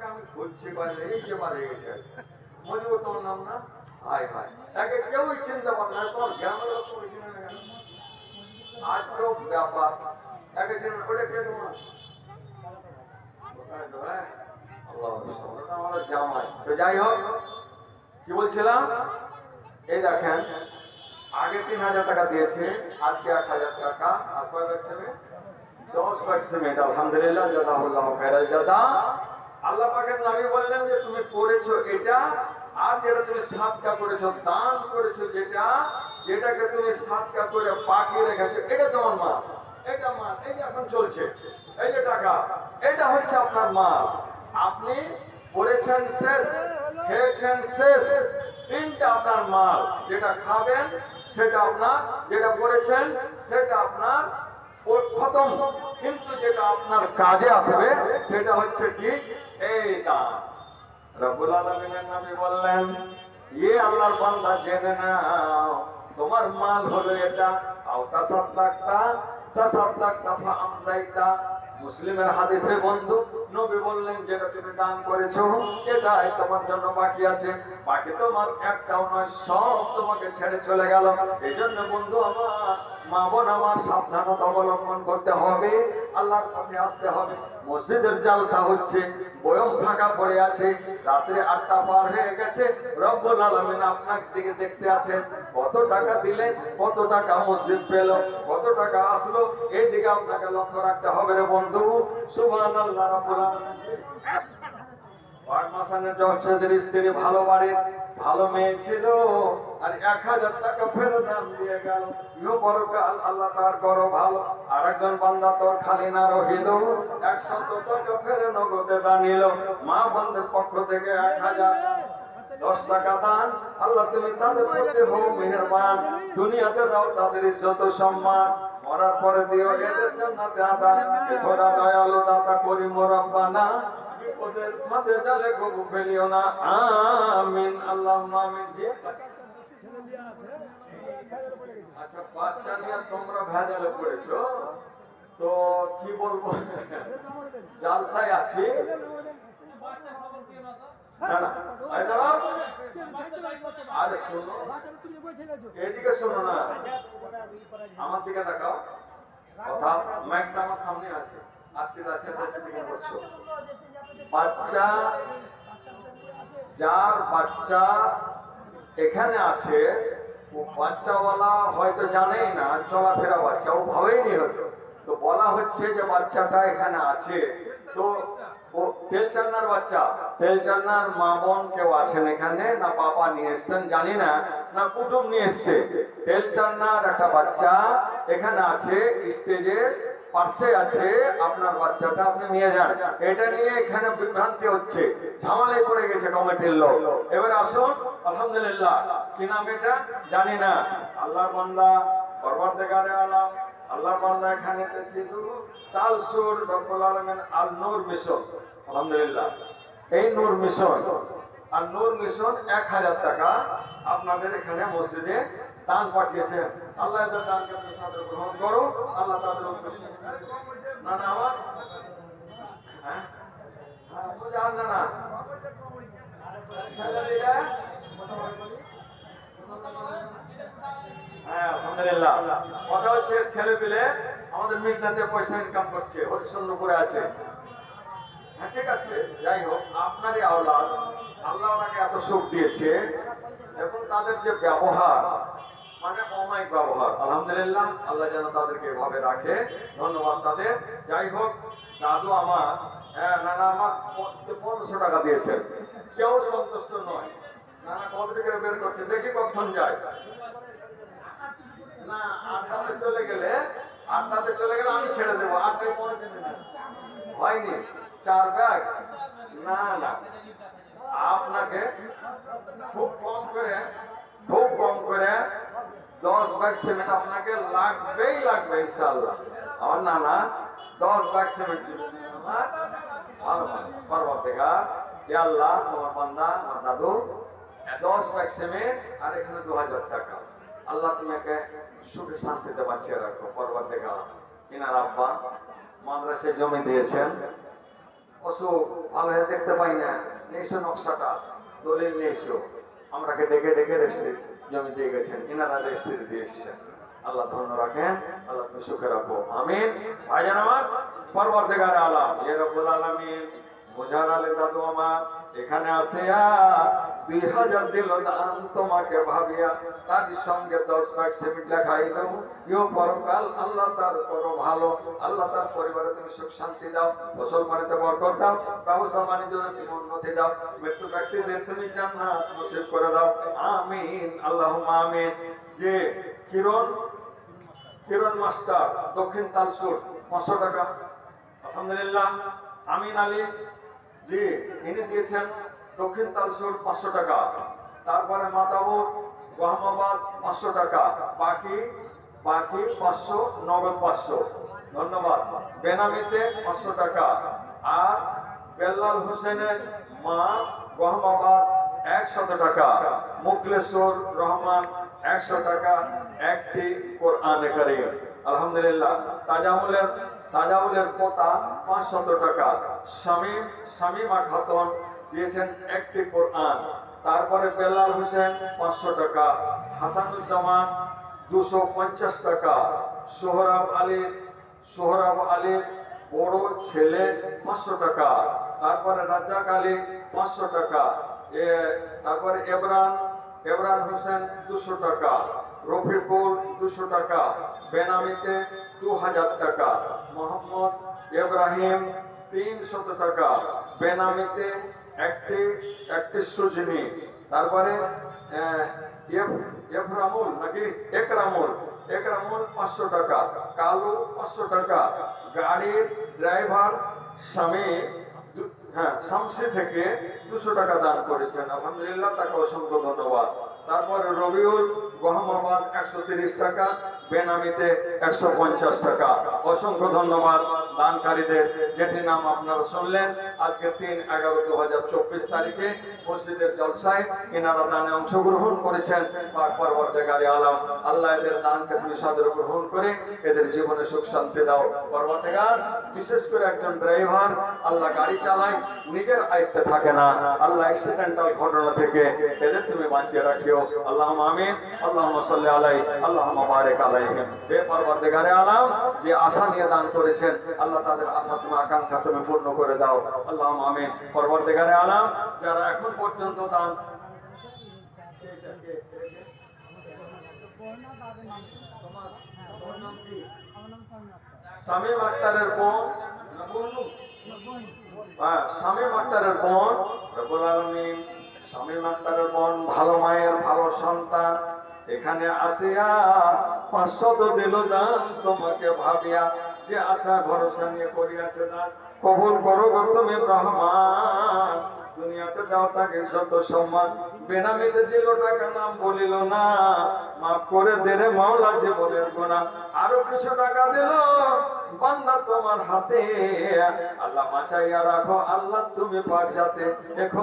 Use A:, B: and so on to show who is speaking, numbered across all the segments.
A: তোমাকে আমি খুঁজছি বাইরে এই যে বাড়ি গেছে মজিব তোমার নাম না? হাই হাই একে কেউই চিনতে পারে না তোমার গ্রামের লোক তুমি চিনে না কেন? আজব ব্যাপার। একে চিনে না, ওটা কে তোমার? কোথায় তো, হ্যাঁ? আল্লাহ ওটা আমাদের জামাই। তো যাই হোক কি বলছিলাম? এই দেখেন আগে তিন হাজার টাকা দিয়েছে আজকে এক হাজার টাকা। আর কয় সেমে দশ কয়েক সেমেন্ট আলহামদুলিল্লাহ জাজাহুল্লাহ খায়রাল জাজা। আল্লাহ পাকের নামে বললেন যে, তুমি করেছ এটা, আর যেটা তুমি সাতকা করেছ দান করেছ যেটা, যেটাকে তুমি সাতকা করে পাকিয়ে রেখেছো, এটা তোমার মা এটা মা এই যে এখন চলছে, এই যে টাকা, এটা হচ্ছে আপনার মা আপনি করেছেন শেষ, খেয়েছেন শেষ, তিনটা আপনার মাল, যেটা খাবেন, সেটা আপনার, যেটা করেছেন সেটা আপনার খতম। কিন্তু যেটা আপনার কাজে আসবে, সেটা হচ্ছে কি এই দান রব্বুল আলামিনের নবী বললেন ইয়ে আল্লাহর বান্দা, জেনে নাও, তোমার মাল হলো এটা। আও তাসাদ্দাকতা তাসাদ্দাকতা ফা আমদাইতা। মুসলিমের হাদিসে বন্ধু, নবী বললেন, যেটা তুমি দান করেছ, এটাই তোমার জন্য বাকি আছে। বাকি তোমার একটাও নয়, সব তোমাকে ছেড়ে চলে গেল। এই জন্য বন্ধু আমার মা আমার সাবধানতা অবলম্বন করতে হবে, আল্লাহর পথে আসতে হবে। মসজিদের জালসা হচ্ছে, বয়ম ফাঁকা পড়ে আছে, রাত্রে আটটা পার হয়ে গেছে, রব্বুল আলামিন আপনার দিকে দেখতে আছেন। কত টাকা দিলে, কত টাকা মসজিদ পেল, কত টাকা আসলো এই দিকে আপনাকে লক্ষ্য রাখতে হবে রে বন্ধু। বাগমাসানের স্ত্রী ভালো বাড়ির, ভালো মেয়ে ছিল। আর এক হাজার টাকা ফেরত দাম দিয়ে গেল। ইহ পরকাল আল্লাহ তার করো ভালো। আর একজন বান্দা তোর খালি না রহিল। একশত টাকা ফেরে নগদে দানিল মা বন্ধের পক্ষ থেকে এক হাজার দশ টাকা দান। আল্লাহ, তুমি তাদের প্রতি হো মেহরবান। দুনিয়াতে দাও তাদের ইজ্জত সম্মান। মরার পরে দিও এদের জান্নাতে আদা। খোদা দয়ালু দাতা করি মোরাব্বানা বিপদের মাঝে জালে কবু ফেলিও না। আমিন আল্লাহ আমিন। আচ্ছা বাচ্চা নিয়ে তোমরা ভেজালে পড়েছো? তো কি বলব? জালসায় আমার দিকে তাকাও। কথা আমার সামনে আছে। আচ্ছা ঠিক করছ বাচ্চা, যার বাচ্চা এখানে আছে, ও বাচ্চাওয়ালা হয়তো জানেই না, চলাফেরা বাচ্চা, ও ভাবেইনি হয়তো। তো বলা হচ্ছে যে বাচ্চাটা এখানে আছে। তো ও তেলচান্নার বাচ্চা তেলচান্নার মা বোন কেউ আছেন এখানে? না বাবা নিয়ে এসছেন? জানি না। না কুটুম নিয়ে এসছে। তেলচান্নার একটা বাচ্চা এখানে আছে স্টেজের পাশে আছে আপনার বাচ্চাটা, আপনি নিয়ে যান। এটা নিয়ে এখানে বিভ্রান্তি হচ্ছে। ঝামেলায় পড়ে গেছে কমিটির লোক। এবার আসুন, আলহামদুলিল্লাহ। কি নাম এটা? জানি না। আল্লাহর বান্দা পরবর্তীকারে আলাম। আল্লাহর বান্দা এখানে শুধু তাল সুর, রব্বুল আলামিন আল নূর মিশন। আলহামদুলিল্লাহ। এই নূর মিশন, আর নূর মিশন এক হাজার টাকা আপনাদের এখানে মসজিদে দান পাঠিয়েছেন। আল্লাহ আপনি সাথে গ্রহণ করো, আল্লাহ তাদের না না আমার হ্যাঁ? হ্যাঁ না না হ্যাঁ আলহামদুলিল্লাহ। কথা হচ্ছে ছেলে পেলে আমাদের মিডনাতে পয়সা ইনকাম করছে হরিশ্চন্দ্র করে আছে। হ্যাঁ ঠিক আছে, যাই হোক, আপনারই আওলাদ, আল্লাহ ওনাকে এত সুখ দিয়েছে। এবং তাদের যে ব্যবহার মানে অমায়িক ব্যবহার। আলহামদুলিল্লাহ, আল্লাহ যেন তাদেরকে এভাবে রাখে। ধন্যবাদ তাদের। যাই হোক, দাদু আমার হ্যাঁ নানা আমার পনেরোশো টাকা দিয়েছেন। কেউ সন্তুষ্ট নয়। নানা কত টাকা বের করছে? দেখি কতক্ষণ যায়। না আড্ডাতে চলে গেলে আড্ডাতে চলে গেলে আমি ছেড়ে দেবো। আড্ডায় পরে হয়নি। চার ব্যাগ? না না। আপনাকে খুব কম করে, খুব কম করে দশ ব্যাগ সিমেন্ট আপনাকে লাগবেই লাগবে ইনশাল্লাহ আমার নানা দশ ব্যাগ সিমেন্ট পরবর্তীকার, হে আল্লাহ, তোমার বান্দা আমার দাদু, দশ ব্যাগ সিমেন্ট আর এখানে দু হাজার টাকা। আল্লাহ তোমাকে সুখে শান্তিতে বাঁচিয়ে রাখো, পরবর্তীকার। ইনার আব্বা মাদ্রাসায় জমি দিয়েছেন। অসুখ ভালো দেখতে পাই না, নিয়েছো নকশাটা, দলিল নিয়েছো। আমরাকে ডেকে ডেকে রেস্ট্রি জমি দিয়ে গেছেন ইনারা রেস্ট্রি দিয়ে এসছেন। আল্লাহ ধন্য রাখেন, আল্লাহ তুমি সুখে রাখো। আমিন। ভাইজান আমার পরবর্তীকার আলাম। এ রব্বুল আলী দাদু আমার, এখানে আসিয়া দুই হাজার দিল দান তোমাকে ভাবিয়া, তার সঙ্গে দশ পাক সেমিট লেখাইল। ইও পরকাল, আল্লাহ তার করো ভালো, আল্লাহ তার পরিবারে তুমি সুখ শান্তি দাও ফসল মানিতে বরকত দাও ব্যবসা বাণিজ্য তুমি উন্নতি দাও, মৃত্যু ব্যক্তিদের তুমি জান্নাত নসিব করে দাও, আমিন আল্লাহ আমিন। যে কিরণ কিরণ মাস্টার, দক্ষিণ তালসুর, পাঁচশো টাকা। আলহামদুলিল্লাহ, আমিন আলী জি ইনি দিয়েছেন দক্ষিণ তালসুর পাঁচশো টাকা। তারপরে মাতাবুর গহমাবাদ পাঁচশো টাকা। বাকি বাকি পাঁচশো, নগদ পাঁচশো। ধন্যবাদ। বেনামিতে পাঁচশো টাকা। আর বেল্লাল হোসেনের মা গহমাবাদ একশত টাকা। মুকলেশ্বর রহমান একশো টাকা। একটি কোরআন কারিম। আলহামদুলিল্লাহ তাজামুলের তাজামুলের পোতা পাঁচশত টাকা। স্বামী শামীমা খাতুন দিয়েছেন একটি কোরআন। তারপরে বেলাল হোসেন পাঁচশো টাকা, হাসানুজ্জামান দুশো পঞ্চাশ টাকা, সোহরাব আলী, সোহরাব আলীর বড় ছেলে পাঁচশো টাকা, তারপরে রাজাক আলী পাঁচশো টাকা, এ, তারপরে এবরান এবরান হোসেন দুশো টাকা রফিকুল দুশো টাকা, বেনামিতে দু হাজার টাকা, মোহাম্মদ ইব্রাহিম তিনশত টাকা, বেনামিতে একটি একটি সুজনি তারপরে এফরামুল নাকি একরামুল একরামুল পাঁচশো টাকা, কালু পাঁচশো টাকা, গাড়ির ড্রাইভার স্বামী হ্যাঁ শামসি থেকে দুশো টাকা দান করেছেন। আলহামদুলিল্লাহ তাকে অসংখ্য ধন্যবাদ। তারপরে রবিউল মোহাম্মদ একশো টাকা বেনামিতে একশো পঞ্চাশ টাকা। অসংখ্য ধন্যবাদ। দানকারীদের যেটি নাম আপনারা শুনলেন। আজকে তিন এগারো দু হাজার চব্বিশ তারিখে মসজিদের জলসায় এনারা দানে অংশগ্রহণ করেছেন পাক আলাম। আল্লাহ এদের দানকে তুমি সাদর গ্রহণ করে এদের জীবনে সুখ শান্তি দাও। পরবর্তীকার বিশেষ করে একজন ড্রাইভার, আল্লাহ গাড়ি চালায়, নিজের আয়ত্তে থাকে না। আল্লাহ অ্যাক্সিডেন্টাল ঘটনা থেকে এদের তুমি বাঁচিয়ে রাখিও। আল্লাহ আমিন আল্লাহ সাল্লি আলাই আল্লাহ বারেক আলাইহিম। হে পরবর্তীকারে আলাম, যে আশা নিয়ে দান করেছেন আল্লাহ তাদের আশা তুমি আকাঙ্ক্ষা তুমি পূর্ণ করে দাও। আল্লাহ আমিন। পরবর্তীকারে আলাম যারা এখন পর্যন্ত দান স্বামী আক্তারের বোন হ্যাঁ, শামীম আক্তারের বোন আলামিন। শামীম আক্তারের বোন ভালো মায়ের ভালো সন্তান। এখানে আসিয়া পাঁচশত দিল দান তোমাকে ভাবিয়া যে আশা, ভরসা নিয়ে করিয়াছে দান কবুল করো গো তুমি রহমান দুনিয়াতে দাও তাকে শত সম্মান। বেনামিতে দিল টাকা নাম বলিল না। মাফ করে দেরে মাওলা জীবনের গোনা আরও কিছু টাকা দিল? বান্দা তোমার হাতে। আল্লাহ মাচাইয়া রাখো। আল্লাহ তুমি পাক যাতে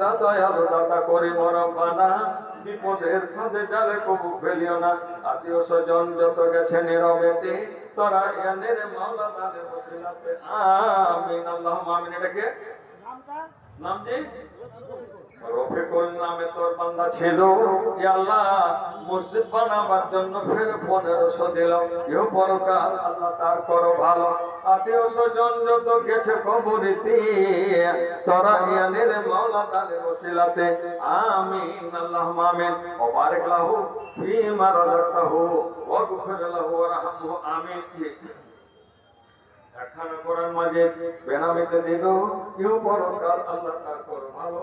A: দা দয়ালু দাতা করি মরব্বানা বিপদের ফাঁদে জালে কবু ফেলিও না। আত্মীয় স্বজন যত গেছে নীরবেতে তোরা এনের মাওলা তাদের বসিলাতে আমিন আল্লাহ আমিন। এটাকে নাম কি? রফিকুল নামে তোর বান্দা ছিল। আল্লাহ মসজিদ বানাবার জন্য ফের পনেরোশো দিল। ইহ পরকাল আল্লাহ তার করো ভালো। আত্মীয় স্বজন যত গেছে কবরিতে, তোরা ইয়ানের মাওলা তাদের বসিলাতে আমিন আল্লাহ আমিন। ও বারিক লাহু ফিমা রাযাকতাহু ওয়া গফির লাহু ওয়ারহামহু আমিন। একখানা কোরআন মাজিদ বেনামিতে দিল। ইহ পরকাল আল্লাহ তার করো ভালো।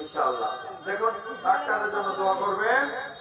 A: ইনশাআল্লাহ। দেখুন ডাক্তারের জন্য দোয়া করবেন।